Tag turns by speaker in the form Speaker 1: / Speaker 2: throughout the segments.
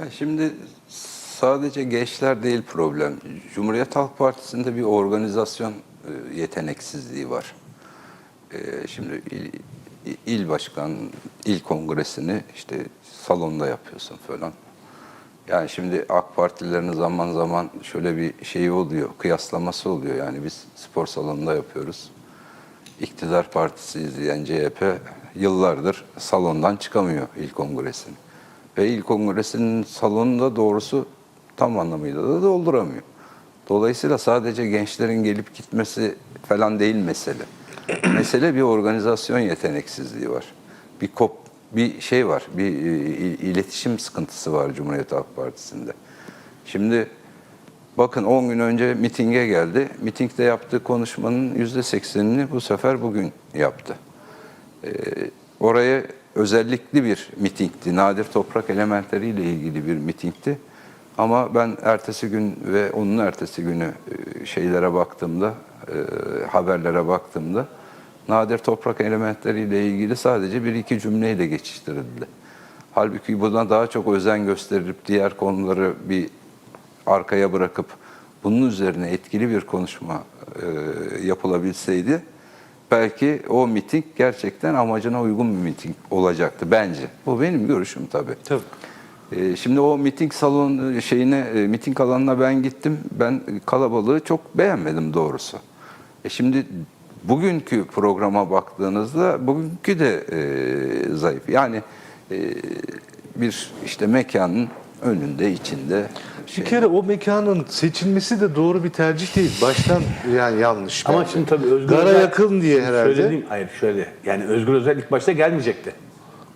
Speaker 1: Ya şimdi sadece gençler değil problem. Cumhuriyet Halk Partisi'nde bir organizasyon e, yeteneksizliği var. E, Şimdi il, il başkan, il kongresini işte salonda yapıyorsun falan. Yani şimdi AK Partililerin zaman zaman şöyle bir şeyi oluyor, kıyaslaması oluyor. Yani biz spor salonunda yapıyoruz. İktidar partisi izleyen CHP yıllardır salondan çıkamıyor il kongresini. Ve il kongresinin salonunda doğrusu tam anlamıyla da dolduramıyor. Dolayısıyla sadece gençlerin gelip gitmesi falan değil mesele. mesele bir organizasyon yeteneksizliği var. Bir kop bir şey var. Bir e, iletişim sıkıntısı var Cumhuriyet Halk Partisi'nde. Şimdi Bakın 10 gün önce mitinge geldi. Mitingde yaptığı konuşmanın %80'ini bu sefer bugün yaptı. Ee, oraya özellikli bir mitingdi. Nadir toprak elementleri ile ilgili bir mitingdi. Ama ben ertesi gün ve onun ertesi günü e, şeylere baktığımda, e, haberlere baktığımda nadir toprak elementleri ile ilgili sadece bir iki cümleyle geçiştirildi. Halbuki buna daha çok özen gösterilip diğer konuları bir arkaya bırakıp bunun üzerine etkili bir konuşma e, yapılabilseydi belki o miting gerçekten amacına uygun bir miting olacaktı bence. Bu benim görüşüm tabii.
Speaker 2: Tabii.
Speaker 1: E, şimdi o miting salon şeyine e, miting alanına ben gittim. Ben kalabalığı çok beğenmedim doğrusu. E şimdi bugünkü programa baktığınızda bugünkü de e, zayıf. Yani e, bir işte mekanın önünde içinde şey.
Speaker 2: Bir kere o mekanın seçilmesi de doğru bir tercih değil. Baştan yani yanlış.
Speaker 3: Ama
Speaker 2: bence.
Speaker 3: şimdi tabii Özgür
Speaker 2: Gara
Speaker 3: Özel-
Speaker 2: yakın diye
Speaker 3: Şöyle
Speaker 2: herhalde.
Speaker 3: diyeyim, hayır şöyle. Yani Özgür Özel ilk başta gelmeyecekti.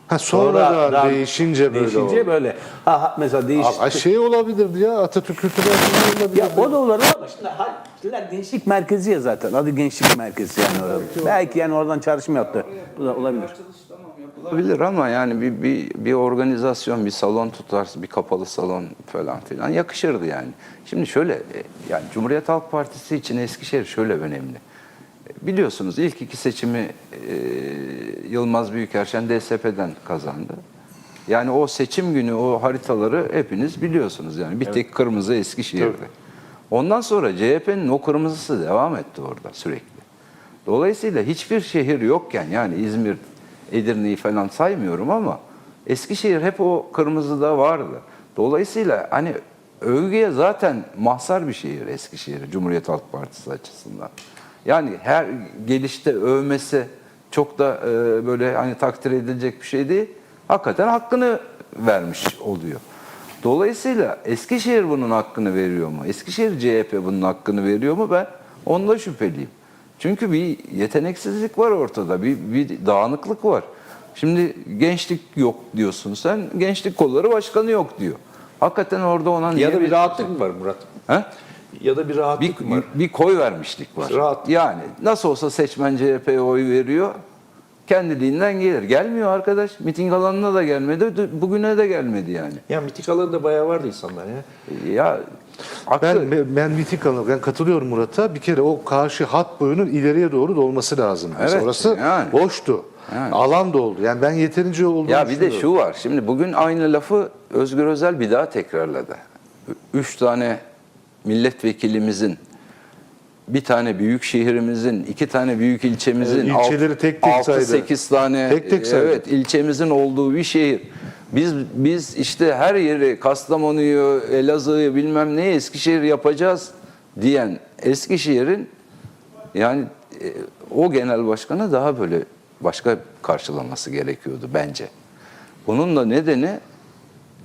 Speaker 2: Ha, sonra, da değişince böyle
Speaker 3: değişince
Speaker 2: oldu.
Speaker 3: böyle. Ha, ha, mesela değiş.
Speaker 2: Ama şey olabilirdi ya Atatürk olabilirdi.
Speaker 3: Ya o da olabilir ama şimdi ha- gençlik merkezi ya zaten. Adı gençlik merkezi yani orada. Belki yani oradan çağrışım yaptı. Bu da olabilir.
Speaker 1: Olabilir ama yani bir, bir, bir organizasyon, bir salon tutarsın, bir kapalı salon falan filan yakışırdı yani. Şimdi şöyle, e, yani Cumhuriyet Halk Partisi için Eskişehir şöyle önemli. Biliyorsunuz ilk iki seçimi e, Yılmaz Büyükerşen DSP'den kazandı. Yani o seçim günü o haritaları hepiniz biliyorsunuz yani. Bir tek kırmızı Eskişehir'de. Ondan sonra CHP'nin o kırmızısı devam etti orada sürekli. Dolayısıyla hiçbir şehir yokken yani İzmir, Edirne'yi falan saymıyorum ama Eskişehir hep o kırmızıda vardı. Dolayısıyla hani övgüye zaten mahzar bir şehir Eskişehir Cumhuriyet Halk Partisi açısından. Yani her gelişte övmesi çok da e, böyle hani takdir edilecek bir şey değil. Hakikaten hakkını vermiş oluyor. Dolayısıyla Eskişehir bunun hakkını veriyor mu? Eskişehir CHP bunun hakkını veriyor mu? Ben onda şüpheliyim. Çünkü bir yeteneksizlik var ortada, bir, bir dağınıklık var. Şimdi gençlik yok diyorsun sen, gençlik kolları başkanı yok diyor. Hakikaten orada ona
Speaker 4: Ya da bir rahatlık mı var Murat?
Speaker 1: He?
Speaker 4: Ya da bir
Speaker 1: Bir,
Speaker 4: rahatlık mı var?
Speaker 1: bir koy vermişlik var.
Speaker 4: Rahat.
Speaker 1: Yani nasıl olsa seçmen CHP'ye oy veriyor, kendiliğinden gelir. Gelmiyor arkadaş, miting alanına da gelmedi, bugüne de gelmedi yani.
Speaker 4: Ya mitik alanında bayağı vardı insanlar ya.
Speaker 1: Ya haklı.
Speaker 2: Ben, ben, mitik anlamı- ben katılıyorum Murat'a. Bir kere o karşı hat boyunun ileriye doğru dolması lazım. Mesela
Speaker 1: Evet,
Speaker 2: orası
Speaker 1: yani.
Speaker 2: boştu.
Speaker 1: Yani.
Speaker 2: Alan doldu. Yani ben yeterince olduğunu
Speaker 1: Ya bir de şu var. Şimdi bugün aynı lafı Özgür Özel bir daha tekrarladı. Üç tane milletvekilimizin, bir tane büyük şehrimizin, iki tane büyük ilçemizin,
Speaker 2: Evet, ilçeleri tek tek saydı.
Speaker 1: 6-8 tane
Speaker 2: Tek tek saydı.
Speaker 1: evet ilçemizin olduğu bir şehir. Biz biz işte her yeri Kastamonu'yu, Elazığ'ı bilmem neyi Eskişehir yapacağız diyen Eskişehir'in yani e, o genel başkanı daha böyle başka karşılaması gerekiyordu bence. Bunun da nedeni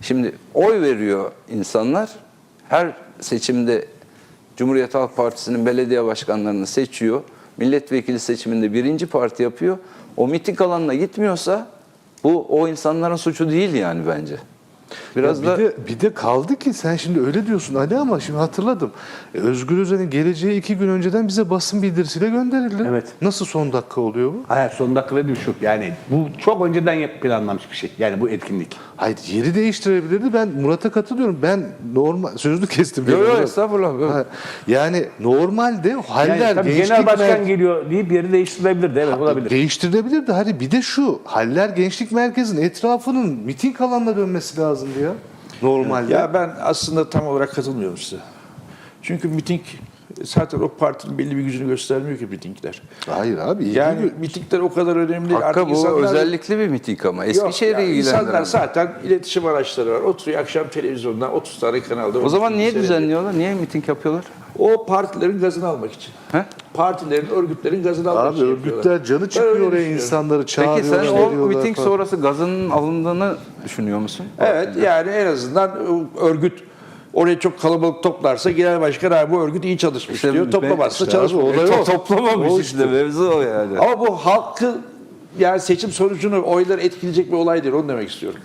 Speaker 1: şimdi oy veriyor insanlar. Her seçimde Cumhuriyet Halk Partisi'nin belediye başkanlarını seçiyor. Milletvekili seçiminde birinci parti yapıyor. O miting alanına gitmiyorsa bu o insanların suçu değil yani bence. Biraz
Speaker 2: Ya
Speaker 1: da
Speaker 2: bir de, bir de kaldı ki sen şimdi öyle diyorsun Ali ama şimdi hatırladım. E, Özgür Özel'in geleceği iki gün önceden bize basın bildirisiyle gönderildi.
Speaker 3: Evet.
Speaker 2: Nasıl son dakika oluyor bu?
Speaker 3: Hayır son dakika dedim şu. Yani bu çok önceden planlanmış bir şey. Yani bu etkinlik.
Speaker 2: Hayır yeri değiştirebilirdi. Ben Murat'a katılıyorum. Ben normal sözünü kestim.
Speaker 1: Yok, yok, estağfurullah, yok.
Speaker 2: Ha, Yani normalde haller
Speaker 3: Yani tabii genel başkan
Speaker 2: mer-
Speaker 3: geliyor deyip yeri değiştirilebilirdi. Evet olabilir.
Speaker 2: Değiştirilebilirdi. Hani bir de şu haller gençlik merkezinin etrafının miting alanına dönmesi lazımdı ya. Normalde.
Speaker 5: Ya ben aslında tam olarak katılmıyorum size. Çünkü miting zaten o partinin belli bir gücünü göstermiyor ki mitingler.
Speaker 2: Hayır abi.
Speaker 5: Yani mitingler o kadar önemli. değil.
Speaker 1: Hakkı
Speaker 5: Artık
Speaker 1: bu
Speaker 5: insanlar-
Speaker 1: özellikle bir miting ama
Speaker 5: Yok,
Speaker 1: Eskişehir'i
Speaker 5: yani
Speaker 1: ilgilendiren.
Speaker 5: İnsanlar zaten iletişim araçları var. Oturuyor akşam televizyondan 30 tane kanalda.
Speaker 1: O zaman niye
Speaker 5: seyrediyor.
Speaker 1: düzenliyorlar? Niye miting yapıyorlar?
Speaker 5: O partilerin gazını almak için.
Speaker 1: He?
Speaker 5: Partilerin, örgütlerin gazını almak
Speaker 2: Abi
Speaker 5: için yapıyorlar.
Speaker 2: örgütler canı çıkıyor oraya insanları çağırıyor.
Speaker 1: Peki sen o miting
Speaker 2: falan.
Speaker 1: sonrası gazının alındığını düşünüyor musun?
Speaker 5: Evet yani en azından örgüt oraya çok kalabalık toplarsa genel başkan abi bu örgüt iyi çalışmış
Speaker 1: İşte
Speaker 5: diyor. Toplamazsa
Speaker 2: işte
Speaker 5: çalışmıyor.
Speaker 2: olay o.
Speaker 1: Toplamamış
Speaker 2: O
Speaker 1: işte mevzu o yani.
Speaker 5: Ama bu halkı yani seçim sonucunu oyları etkileyecek bir olay değil onu demek istiyorum.